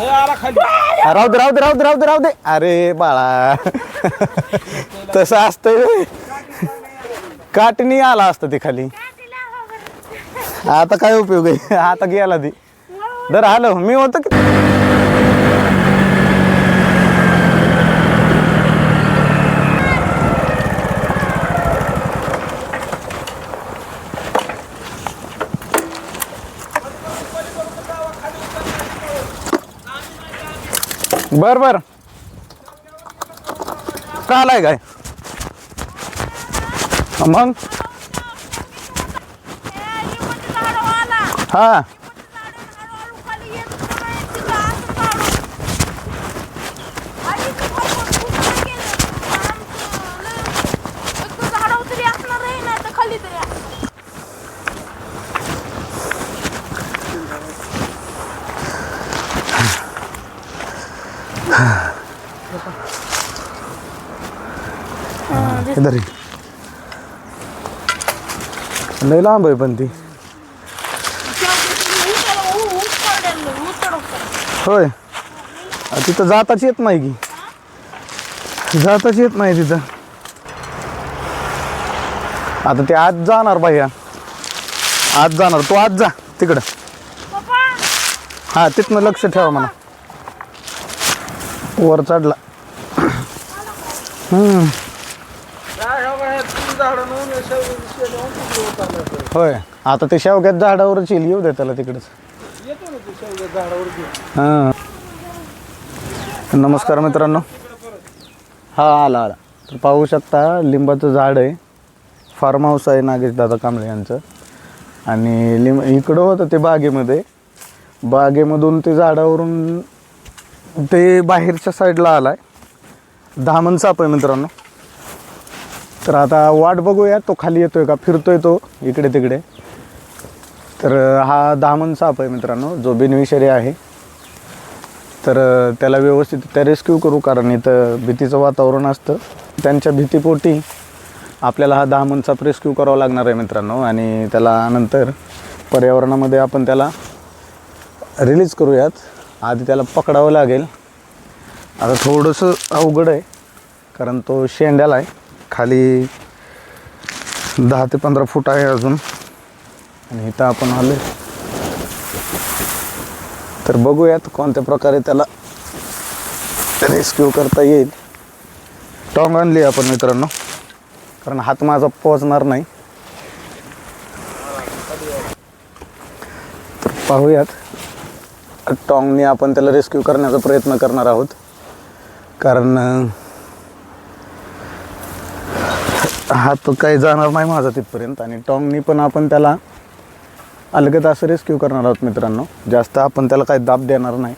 ए, आला खाली राहू दे राहू दे राहू दे राहू दे राहू दे. अरे बाळा. तसं असतंय व्हय. काटणी आला असतं ते खाली. आता काय उपयोग आहे? आता गेला ती. दर हॅलो मी होतो की? बर बर. का आलाय काय? मग? हा खाली तरी इधर ये. लय लांब आहे पण ती. होय. तिथं जाताच येत नाही की. जाताच येत नाही तिथं. आता ते आज जाणार भैया आज जाणार. तू आज जा तिकडं. हा तिथनं लक्ष ठेवा म्हणा. वर चढला. होय. आता ते शेवग्यात झाडावरच येईल. येऊ दे त्याला तिकडच. हां. नमस्कार मित्रांनो. हा आला आला. तर पाहू शकता लिंबाचं झाड आहे. फार्म हाऊस आहे नागेश दादा कांबळे यांचं. आणि लिंब इकडं होतं ते बागेमध्ये. बागेमधून ते झाडावरून ते बाहेरच्या साईडला आला आहे धामण साप आहे मित्रांनो. तर आता वाट बघूया तो खाली येतोय का? फिरतोय तो इकडे तिकडे. तर हा दामन साप आहे मित्रांनो जो बिनविषारी आहे. तर त्याला व्यवस्थित त्या रेस्क्यू करू कारण इथं भीतीचं वातावरण असतं. त्यांच्या भीतीपोटी आपल्याला हा दहा साप रेस्क्यू करावा लागणार आहे मित्रांनो आणि त्याला नंतर पर्यावरणामध्ये आपण त्याला रिलीज करूयात. आधी त्याला पकडावं लागेल. आता थोडंसं अवघड आहे कारण तो शेंड्याला आहे. खाली दहा ते पंधरा फूट आहे अजून. आणि इथं आपण आलो. तर बघूयात कोणत्या प्रकारे त्याला रेस्क्यू करता येईल. टॉंग आणली आपण मित्रांनो. कारण हात माझा पोचणार नाही. तर पाहूयात. टॉंगने आपण त्याला रेस्क्यू करण्याचा प्रयत्न करणार आहोत. कारण अं, हात काही जाणार नाही माझा तिथपर्यंत. आणि टॉंगनी पण आपण त्याला अलगद असं रेस्क्यू करणार आहोत मित्रांनो. जास्त आपण त्याला काही दाब देणार नाही.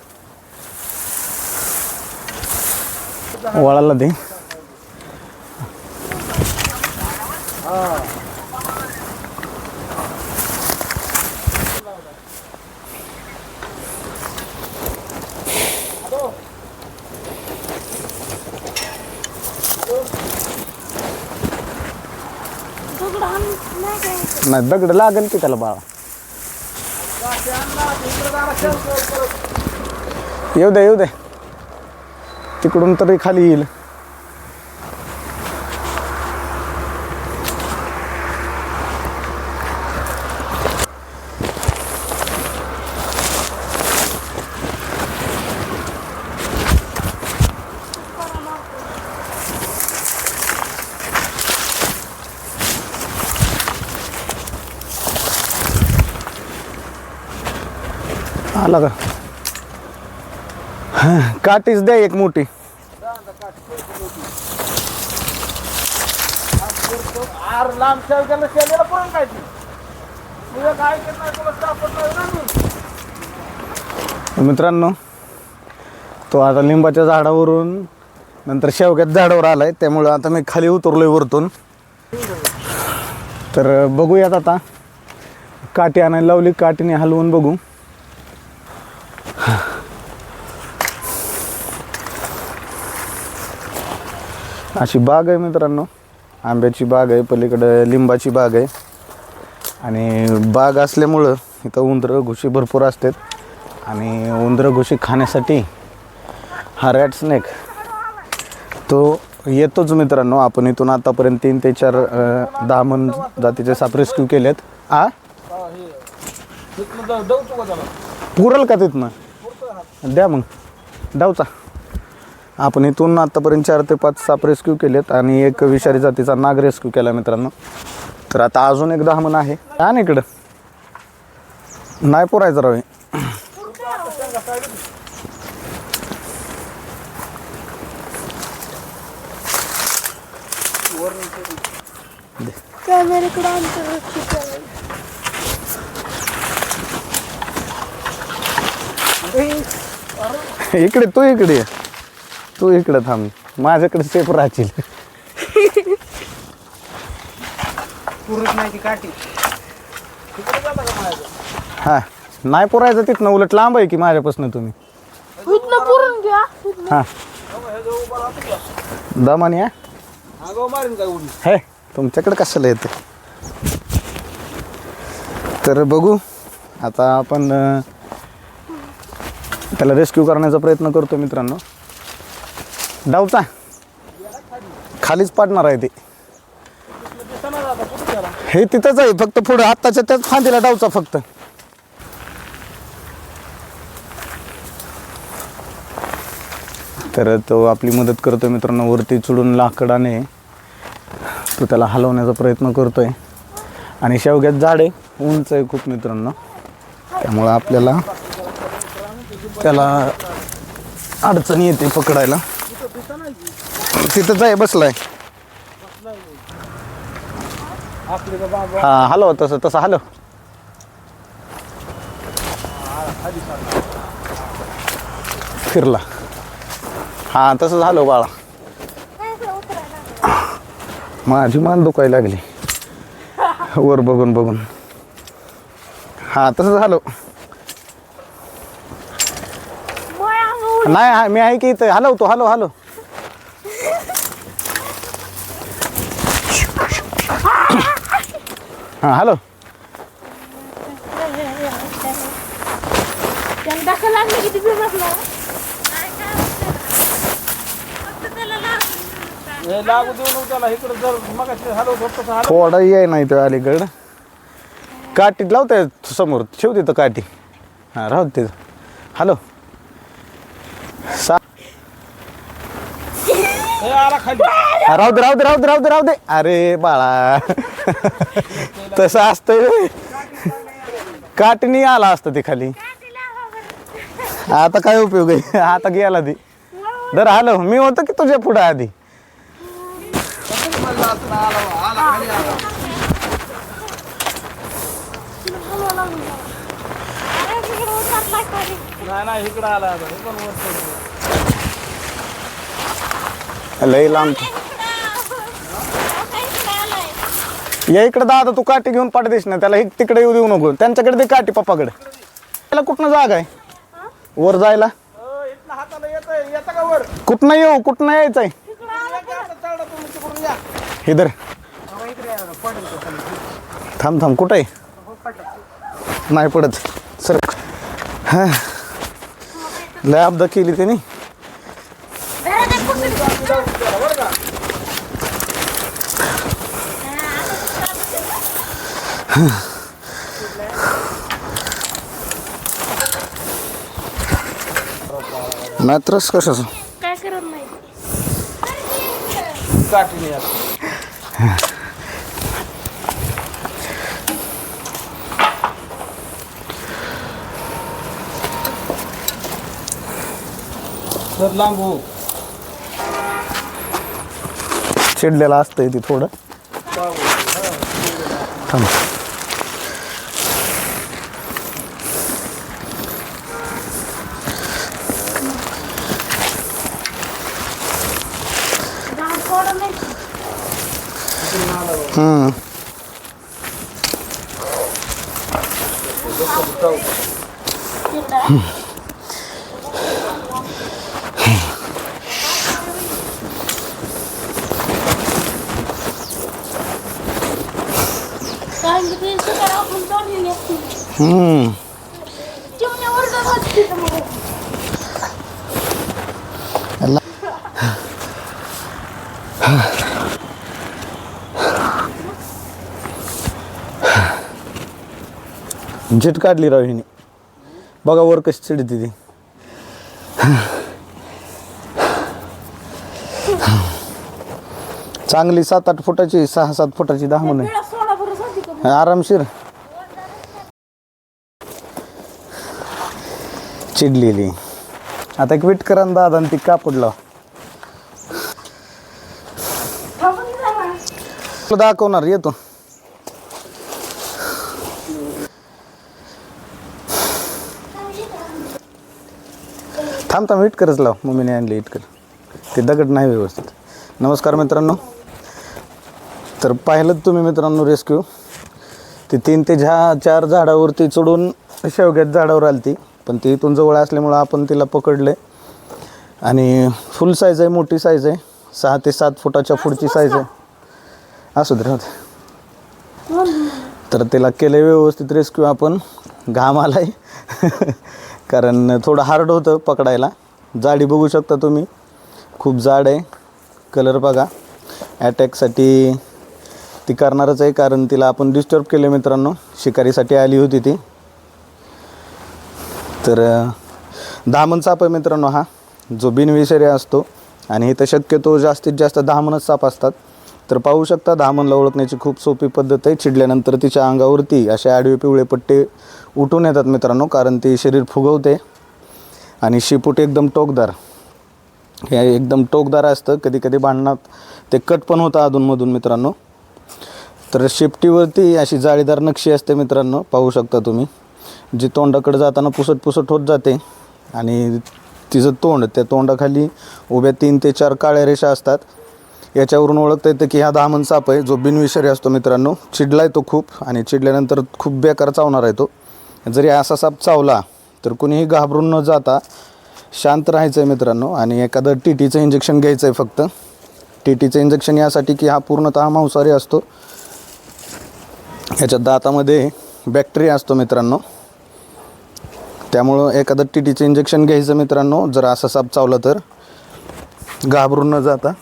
वळाला दे. नाही दगड लागेल की त्याला बाळा? येऊ दे येऊ दे. तिकडून तरी खाली येईल. आला का? हा, काठीच द्या एक मोठी. मित्रांनो तो आता लिंबाच्या झाडावरून नंतर शेवग्यात झाडावर आलाय त्यामुळं आता मी खाली उतरलोय वरतून. तर बघूयात आता. काठी आणायला लावली काठीने हलवून बघू. अशी बाग आहे मित्रांनो. आंब्याची बाग आहे पलीकडं लिंबाची बाग आहे. आणि बाग असल्यामुळं इथं उंदरं घुशी भरपूर असतात. आणि उंदरं घुशी खाण्यासाठी हा रॅट स्नेक तो येतोच मित्रांनो. आपण इथून आतापर्यंत तीन ते चार दहा मन जातीचे साप रेस्क्यू केलेत. आ? पुरल का तिथनं? द्या मग. डावचा आपण इथून आतापर्यंत चार ते पाच साप रेस्क्यू केलेत आणि एक विषारी जातीचा नाग रेस्क्यू केला मित्रांनो. तर आता अजून एक दहा मन आहे. हा ना इकडं. नाही पुरायचं राव हे. इकडे तू इकडे ये. तू इकडे थांब. माझ्याकडे सेफ राहशील. पुरत नाही ती काठी. हा. नाही पुरायचं तिथनं उलट लांब आहे की माझ्यापासून तुम्ही. इथनं पुरून घ्या. हां. दमानी हा गो मारीन काय उडी? हे तुमच्याकडे कशाला येते? तर बघू. आता आपण अं, त्याला रेस्क्यू करण्याचा प्रयत्न करतो मित्रांनो. डावचा खालीच पाडणार आहे ते. हे तिथंच आहे फक्त पुढे आत्ताच्या त्याच फांदीला डावचा फक्त. तर तो आपली मदत करतो मित्रांनो वरती चुडून लाकडाने. तो त्याला हलवण्याचा प्रयत्न करतोय. आणि शेवग्यात झाड आहे उंच आहे खूप मित्रांनो. त्यामुळं आपल्याला त्याला अडचणी येते पकडायला. तिथंच आहे बसलाय. हा हॅलो तसं तसं हॅलो. फिरला. हा तसं झालं बाळा. माझी मान दुखायला लागली. वर बघून बघून. हा तसं झालं नाही हा मी आहे की इथं. हलव तो हलव हलव हा हलव त्याला दाखल लागलं किती बिल बसला? हे लागू देऊ नको त्याला. इकडे जर मग हलव फक्त हलव थोडा ये नाही तो अलीकडं. काठी लावताय समोर. ठेव तिथं काठी. हां राहू तिथं. हॅलो. राहू दे राहू दे राहू दे राहू दे राहू दे. अरे बाळा. तसं असतंय काटणी आला असतं ते खाली. आता काय उपयोग आहे? आता गेला ती. दर आलो. मी होतो की तुझ्या पुढं आधी? नाही नाही आला आता हे पण वर चढतो. लई लांब. या इकडे दादा तू काठी घेऊन पाठ देश ना त्याला एक तिकडे येऊ देऊ नको. त्यांच्याकडे दे काठी पप्पाकडे. त्याला कुठनं जागा आहे? वर जायला? कुठनं येऊ? कुठनं यायचंय? इधर. थांब थांब कुठं आहे? नाही पडत. सर हा. लय अब्दा केली त्यांनी. नाही त्रस कशाचं? काय करत नाही. हो. चिडलेलं असतंय ती थोडं. थांब झाड सोडत नाही हम्म. तिकडं. कारण की ते सुकारा आपण तोडलेली असते हम्म. चिमण्यावर जात तिथं मग झिट काढली राव हिने. बघा वर कशी चिडते ती. चांगली सात आठ फुटाची सहा सात फुटाची दहा म्हणे वेळा सोडा बरं सांगते का आरामशीर. चिडलेली. आता एक विट करा दादा आणि ती कापड लाव दाखवणार येतो. थांब थांब हिट करच लाव. मम्मीने आणली हिट कर. ते दगड नाही व्यवस्थित. नमस्कार मित्रांनो. तर पाहिलं तुम्ही मित्रांनो रेस्क्यू ती तीन ते झा चार झाडावरती चढून शेवग्यात झाडावर आली ती पण ती इथून जवळ असल्यामुळं आपण तिला पकडले. आणि फुल साईज आहे मोठी साईज आहे. सहा ते सात फुटाच्या पुढची साईज आहे. असू दे तर त्याला केलं व्यवस्थित रेस्क्यू आपण. घाम आलाय. कारण थोडं हार्ड होतं पकडायला. जाडी बघू शकता तुम्ही. खूप जाड आहे. कलर बघा. अटॅकसाठी ती करणारच आहे कारण तिला आपण डिस्टर्ब केले मित्रांनो. शिकारीसाठी आली होती ती. तर दामन साप आहे मित्रांनो हा. जो बिनविषारी असतो आणि इथं शक्यतो जास्तीत जास्त दामनच साप असतात. तर पाहू शकता दामनला ओळखण्याची खूप सोपी पद्धत आहे. चिडल्यानंतर तिच्या अंगावरती असे आडवे पिवळे पट्टे उठून येतात मित्रांनो कारण ती शरीर फुगवते. आणि शेपूट एकदम टोकदार. हे एकदम टोकदार असतं. कधी कधी भांडणात ते कट पण होतं अधूनमधून मित्रांनो. तर शेपटीवरती अशी जाळीदार नक्षी असते मित्रांनो पाहू शकता तुम्ही. जी तोंडाकडे जाताना पुसट पुसट होत जाते. आणि तिचं तोंड त्या तोंडाखाली उभ्या तीन ते चार काळ्या रेषा असतात. याच्यावरून ओळखता येतं की हा दामन साप आहे जो बिनविषारी असतो मित्रांनो. चिडलाय तो खूप आणि चिडल्यानंतर खूप बेकार चावणार आहे तो. जरी असा साप चावला तर कुणीही घाबरून न जाता शांत राहायचं आहे मित्रांनो. आणि एखादं टी टीचं इंजेक्शन घ्यायचं आहे फक्त. टी टीचं इंजेक्शन यासाठी की हा पूर्णतः मांसाहारी असतो. ह्याच्या दातामध्ये बॅक्टेरिया असतो मित्रांनो. त्यामुळं एखादं टी टीचं इंजेक्शन घ्यायचं मित्रांनो जर असा साप चावला तर. घाबरून न जाता.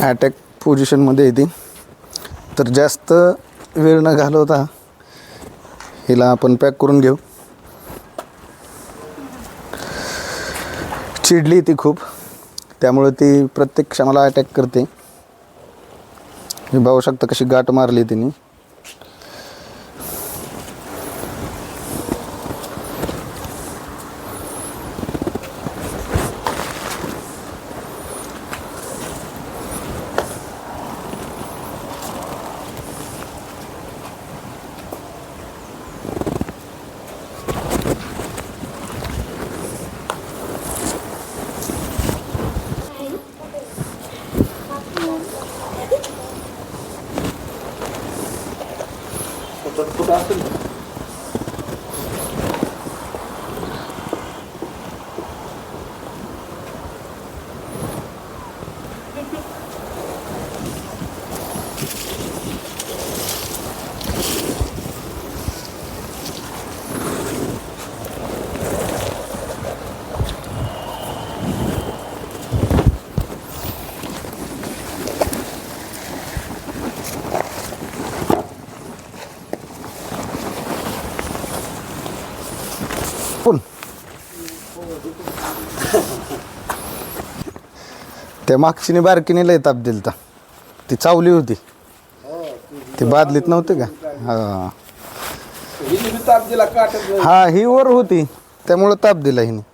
ॲटॅक पोझिशनमध्ये येते तर जास्त वेळ न घालवता हिला आपण पॅक करून घेऊ. चिडली ती खूप. त्यामुळे ती प्रत्येक क्षणाला अटॅक करते. हे पाहू शकता कशी गाठ मारली तिने. कुठं असेल पण त्या मागचीने बारकीने लय ताप दिलता. ती चावली होती. ती बादलीत नव्हते का? हा. हा ही वर होती. त्यामुळं ताप दिला हिने.